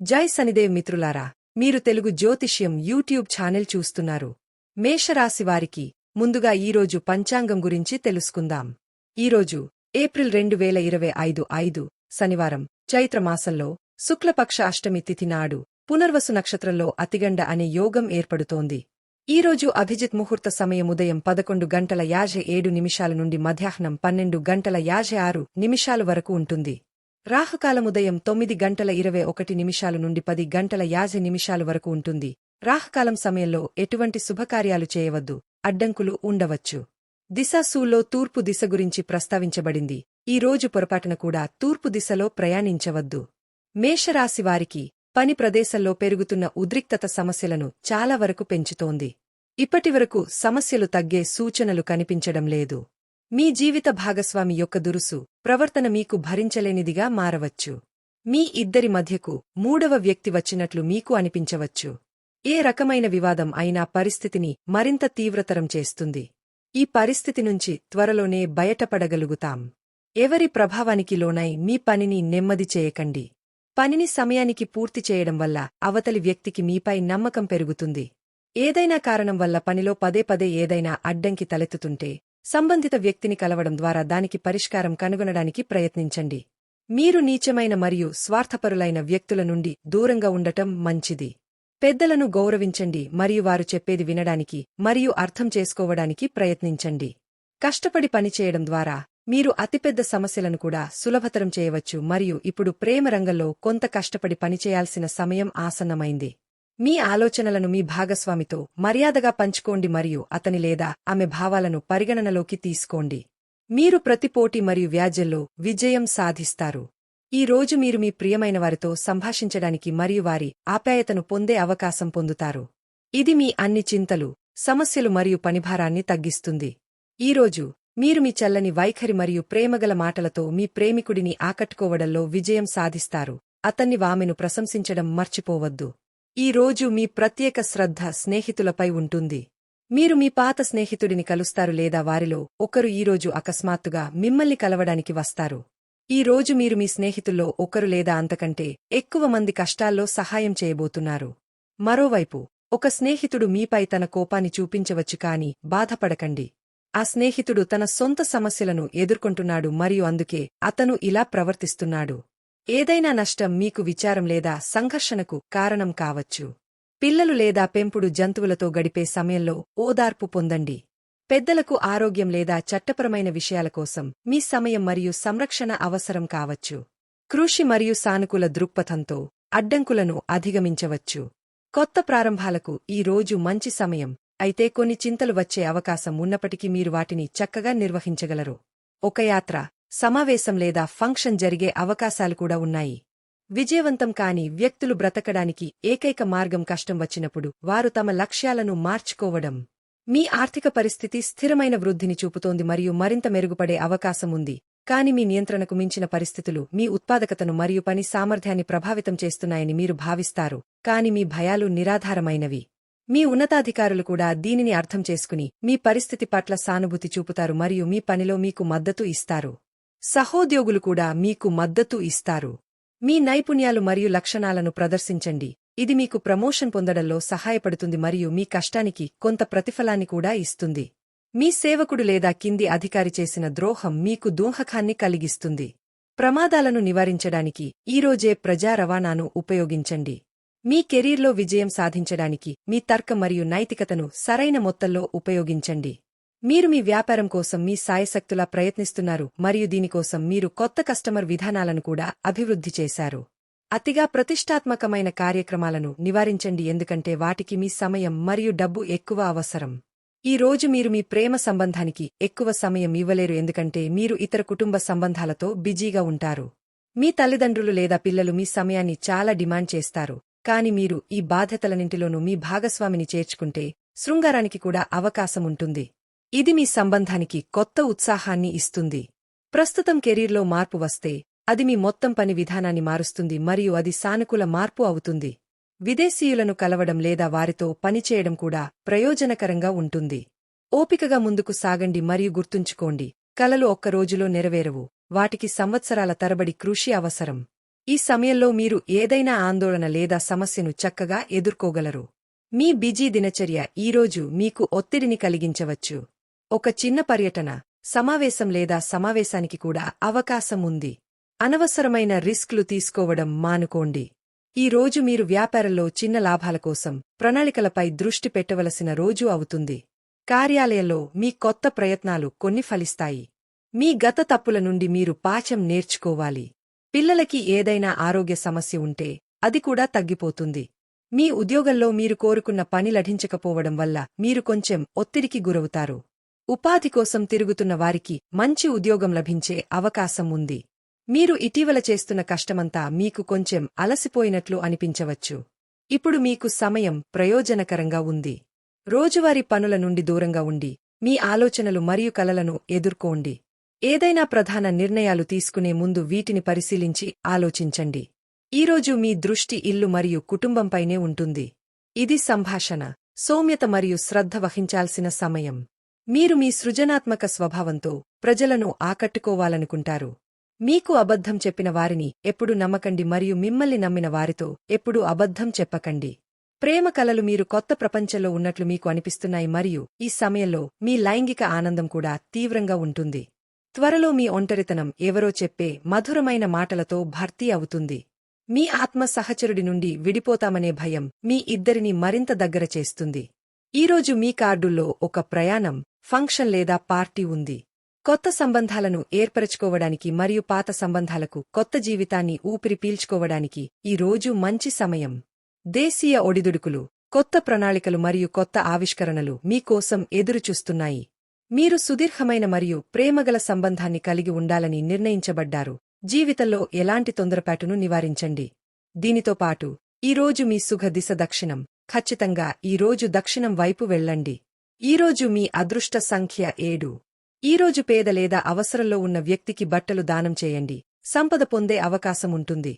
జై సనిదేవ్ మిత్రులారా మీరు తెలుగు జ్యోతిష్యం యూట్యూబ్ ఛానల్ చూస్తున్నారు. మేషరాశివారికి ముందుగా ఈరోజు పంచాంగం గురించి తెలుసుకుందాం. ఈరోజు ఏప్రిల్ రెండు వేల ఇరవై ఐదు ఐదు శనివారం చైత్రమాసంలో శుక్లపక్ష అష్టమి తిథి నాడు పునర్వసు నక్షత్రంలో అతిగండ అనే యోగం ఏర్పడుతోంది. ఈరోజు అభిజిత్ ముహూర్త సమయం ఉదయం పదకొండు గంటల యాభై ఏడు నిమిషాల నుండి మధ్యాహ్నం పన్నెండు గంటల యాభై ఆరు నిమిషాల వరకు ఉంటుంది. రాహుకాలం ఉదయం తొమ్మిది గంటల ఇరవై ఒకటి నిమిషాలు నుండి పది గంటల యాభై నిమిషాలు వరకు ఉంటుంది. రాహుకాలం సమయంలో ఎటువంటి శుభకార్యాలు చేయవద్దు. అడ్డంకులు ఉండవచ్చు. దిశాసూలో తూర్పు దిశ గురించి ప్రస్తావించబడింది. ఈ రోజు పొరపాటున కూడా తూర్పు దిశలో ప్రయాణించవద్దు. మేషరాశి వారికి పని ప్రదేశంలో పెరుగుతున్న ఉద్రిక్తత సమస్యలను చాలా వరకు పెంచుతోంది. ఇప్పటివరకు సమస్యలు తగ్గే సూచనలు కనిపించడం లేదు. మీ జీవిత భాగస్వామి యొక్క దురుసు ప్రవర్తన మీకు భరించలేనిదిగా మారవచ్చు. మీ ఇద్దరి మధ్యకు మూడవ వ్యక్తి వచ్చినట్లు మీకు అనిపించవచ్చు. ఏ రకమైన వివాదం అయినా పరిస్థితిని మరింత తీవ్రతరం చేస్తుంది. ఈ పరిస్థితి నుంచి త్వరలోనే బయటపడగలుగుతాం. ఎవరి ప్రభావానికి లోనై మీ పనిని నెమ్మది చేయకండి. పనిని సమయానికి పూర్తి చేయడం వల్ల అవతలి వ్యక్తికి మీపై నమ్మకం పెరుగుతుంది. ఏదైనా కారణం వల్ల పనిలో పదే పదే ఏదైనా అడ్డంకి తలెత్తుతుంటే సంబంధిత వ్యక్తిని కలవడం ద్వారా దానికి పరిష్కారం కనుగొనడానికి ప్రయత్నించండి. మీరు నీచమైన మరియు స్వార్థపరులైన వ్యక్తుల నుండి దూరంగా ఉండటం మంచిది. పెద్దలను గౌరవించండి మరియు వారు చెప్పేది వినడానికి మరియు అర్థం చేసుకోవడానికి ప్రయత్నించండి. కష్టపడి పనిచేయడం ద్వారా మీరు అతిపెద్ద సమస్యలను కూడా సులభతరం చేయవచ్చు మరియు ఇప్పుడు ప్రేమ రంగంలో కొంత కష్టపడి పనిచేయాల్సిన సమయం ఆసన్నమైంది. మీ ఆలోచనలను మీ భాగస్వామితో మర్యాదగా పంచుకోండి మరియు అతని లేదా ఆమె భావాలను పరిగణనలోకి తీసుకోండి. మీరు ప్రతి పోటీ మరియు వ్యాజ్యంలో విజయం సాధిస్తారు. ఈ రోజు మీరు మీ ప్రియమైన వారితో సంభాషించడానికి మరియు వారి ఆప్యాయతను పొందే అవకాశం పొందుతారు. ఇది మీ అన్ని చింతలు సమస్యలు మరియు పనిభారాన్ని తగ్గిస్తుంది. ఈరోజు మీరు మీ చల్లని వైఖరి మరియు ప్రేమగల మాటలతో మీ ప్రేమికుడిని ఆకట్టుకోవడంలో విజయం సాధిస్తారు. అతన్ని వామెను ప్రశంసించడం మర్చిపోవద్దు. ఈ రోజు మీ ప్రత్యేక శ్రద్ధ స్నేహితులపై ఉంటుంది. మీరు మీ పాత స్నేహితుడిని కలుస్తారు లేదా వారిలో ఒకరు ఈరోజు అకస్మాత్తుగా మిమ్మల్ని కలవడానికి వస్తారు. ఈ రోజు మీరు మీ స్నేహితుల్లో ఒకరు లేదా అంతకంటే ఎక్కువ మంది కష్టాల్లో సహాయం చేయబోతున్నారు. మరోవైపు ఒక స్నేహితుడు మీపై తన కోపాన్ని చూపించవచ్చు కాని బాధపడకండి. ఆ స్నేహితుడు తన సొంత సమస్యలను ఎదుర్కొంటున్నాడు మరియు అందుకే అతను ఇలా ప్రవర్తిస్తున్నాడు. ఏదైనా నష్టం మీకు విచారం లేదా సంఘర్షణకు కారణం కావచ్చు. పిల్లలు లేదా పెంపుడు జంతువులతో గడిపే సమయంలో ఓదార్పు పొందండి. పెద్దలకు ఆరోగ్యం లేదా చట్టపరమైన విషయాల కోసం మీ సమయం మరియు సంరక్షణ అవసరం కావచ్చు. కృషి మరియు సానుకూల దృక్పథంతో అడ్డంకులను అధిగమించవచ్చు. కొత్త ప్రారంభాలకు ఈ రోజు మంచి సమయం. అయితే కొన్ని చింతలు వచ్చే అవకాశం ఉన్నప్పటికీ మీరు వాటిని చక్కగా నిర్వహించగలరు. ఒక యాత్ర. సమావేశం లేదా ఫంక్షన్ జరిగే అవకాశాలు కూడా ఉన్నాయి. విజయవంతం కాని వ్యక్తులు బ్రతకడానికి ఏకైక మార్గం కష్టం వచ్చినప్పుడు వారు తమ లక్ష్యాలను మార్చుకోవడం. మీ ఆర్థిక పరిస్థితి స్థిరమైన వృద్ధిని చూపుతోంది మరియు మరింత మెరుగుపడే అవకాశం ఉంది. కాని మీ నియంత్రణకు మించిన పరిస్థితులు మీ ఉత్పాదకతను మరియు పని సామర్థ్యాన్ని ప్రభావితం చేస్తున్నాయని మీరు భావిస్తారు. కాని మీ భయాలు నిరాధారమైనవి. మీ ఉన్నతాధికారులు కూడా దీనిని అర్థం చేసుకుని మీ పరిస్థితి పట్ల సానుభూతి చూపుతారు మరియు మీ పనిలో మీకు మద్దతు ఇస్తారు. సహోద్యోగులు కూడా మీకు మద్దతు ఇస్తారు. మీ నైపుణ్యాలు మరియు లక్షణాలను ప్రదర్శించండి. ఇది మీకు ప్రమోషన్ పొందడంలో సహాయపడుతుంది మరియు మీ కష్టానికి కొంత ప్రతిఫలాన్ని కూడా ఇస్తుంది. మీ సేవకుడు లేదా కింది అధికారి చేసిన ద్రోహం మీకు దూహకాన్ని కలిగిస్తుంది. ప్రమాదాలను నివారించడానికి ఈరోజే ప్రజా రవాణాను ఉపయోగించండి. మీ కెరీర్లో విజయం సాధించడానికి మీ తర్కం మరియు నైతికతను సరైన మొత్తంలో ఉపయోగించండి. మీరు మీ వ్యాపారం కోసం మీ సాయశక్తులా ప్రయత్నిస్తున్నారు మరియు దీనికోసం మీరు కొత్త కస్టమర్ విధానాలను కూడా అభివృద్ధి చేశారు. అతిగా ప్రతిష్టాత్మకమైన కార్యక్రమాలను నివారించండి ఎందుకంటే వాటికి మీ సమయం మరియు డబ్బు ఎక్కువ అవసరం. ఈ రోజు మీరు మీ ప్రేమ సంబంధానికి ఎక్కువ సమయం ఇవ్వలేరు ఎందుకంటే మీరు ఇతర కుటుంబ సంబంధాలతో బిజీగా ఉంటారు. మీ తల్లిదండ్రులు లేదా పిల్లలు మీ సమయాన్ని చాలా డిమాండ్ చేస్తారు. కాని మీరు ఈ బాధ్యతలన్నింటిలోనూ మీ భాగస్వామిని చేర్చుకుంటే శృంగారానికి కూడా అవకాశం ఉంటుంది. ఇది మీ సంబంధానికి కొత్త ఉత్సాహాన్ని ఇస్తుంది. ప్రస్తుతం కెరీర్లో మార్పు వస్తే అది మీ మొత్తం పని విధానాన్ని మారుస్తుంది మరియు అది సానుకూల మార్పు అవుతుంది. విదేశీయులను కలవడం లేదా వారితో పనిచేయడం కూడా ప్రయోజనకరంగా ఉంటుంది. ఓపికగా ముందుకు సాగండి మరియు గుర్తుంచుకోండి కలలు ఒక్క రోజులో నెరవేరవు వాటికి సంవత్సరాల తరబడి కృషి అవసరం. ఈ సమయంలో మీరు ఏదైనా ఆందోళన లేదా సమస్యను చక్కగా ఎదుర్కోగలరు. మీ బిజీ దినచర్య ఈరోజు మీకు ఒత్తిడిని కలిగించవచ్చు. ఒక చిన్న పర్యటన సమావేశం లేదా సమావేశానికి కూడా అవకాశం ఉంది. అనవసరమైన రిస్క్లు తీసుకోవడం మానుకోండి. ఈ రోజు మీరు వ్యాపారంలో చిన్న లాభాల కోసం ప్రణాళికలపై దృష్టి పెట్టవలసిన రోజు అవుతుంది. కార్యాలయంలో మీ కొత్త ప్రయత్నాలు కొన్ని ఫలిస్తాయి. మీ గత తప్పుల నుండి మీరు పాచం నేర్చుకోవాలి. పిల్లలకి ఏదైనా ఆరోగ్య సమస్య ఉంటే అది కూడా తగ్గిపోతుంది. మీ ఉద్యోగంలో మీరు కోరుకున్న పని లభించకపోవడం వల్ల మీరు కొంచెం ఒత్తిడికి గురవుతారు. ఉపాధి కోసం తిరుగుతున్న వారికి మంచి ఉద్యోగం లభించే అవకాశం ఉంది. మీరు ఇటీవల చేస్తున్న కష్టమంతా మీకు కొంచెం అలసిపోయినట్లు అనిపించవచ్చు. ఇప్పుడు మీకు సమయం ప్రయోజనకరంగా ఉంది. రోజువారీ పనుల నుండి దూరంగా ఉండి మీ ఆలోచనలు మరియు కలలను ఎదుర్కోండి. ఏదైనా ప్రధాన నిర్ణయాలు తీసుకునే ముందు వీటిని పరిశీలించి ఆలోచించండి. ఈరోజు మీ దృష్టి ఇల్లు మరియు కుటుంబంపైనే ఉంటుంది. ఇది సంభాషణ సౌమ్యత మరియు శ్రద్ధ వహించాల్సిన సమయం. మీరు మీ సృజనాత్మక స్వభావంతో ప్రజలను ఆకట్టుకోవాలనుకుంటారు. మీకు అబద్ధం చెప్పిన వారిని ఎప్పుడు నమ్మకండి మరియు మిమ్మల్ని నమ్మిన వారితో ఎప్పుడు అబద్ధం చెప్పకండి. ప్రేమ కలలు మీరు కొత్త ప్రపంచంలో ఉన్నట్లు మీకు అనిపిస్తున్నాయి మరియు ఈ సమయంలో మీ లైంగిక ఆనందం కూడా తీవ్రంగా ఉంటుంది. త్వరలో మీ ఒంటరితనం ఎవరో చెప్పే మధురమైన మాటలతో భర్తీ అవుతుంది. మీ ఆత్మ సహచరుడి నుండి విడిపోతామనే భయం మీ ఇద్దరిని మరింత దగ్గర చేస్తుంది. ఈరోజు మీ కార్డుల్లో ఒక ప్రయాణం ఫంక్షన్ లేదా పార్టీ ఉంది. కొత్త సంబంధాలను ఏర్పరచుకోవడానికి మరియు పాత సంబంధాలకు కొత్త జీవితాన్ని ఊపిరి పీల్చుకోవడానికి ఈ రోజు మంచి సమయం. దేశీయ ఒడిదుడుకులు కొత్త ప్రణాళికలు మరియు కొత్త ఆవిష్కరణలు మీకోసం ఎదురుచూస్తున్నాయి మీరు సుదీర్ఘమైన మరియు ప్రేమగల సంబంధాన్ని కలిగి ఉండాలని నిర్ణయించబడ్డారు. జీవితంలో ఎలాంటి తొందరపాటును నివారించండి. దీనితో పాటు ఈరోజు మీ సుఖ దిశ దక్షిణం. ఖచ్చితంగా ఈరోజు దక్షిణం వైపు వెళ్ళండి. ఈరోజు మీ అదృష్ట సంఖ్య ఏడు. ఈరోజు పేద లేదా అవసరంలో ఉన్న వ్యక్తికి బట్టలు దానం చేయండి. సంపద పొందే అవకాశం ఉంటుంది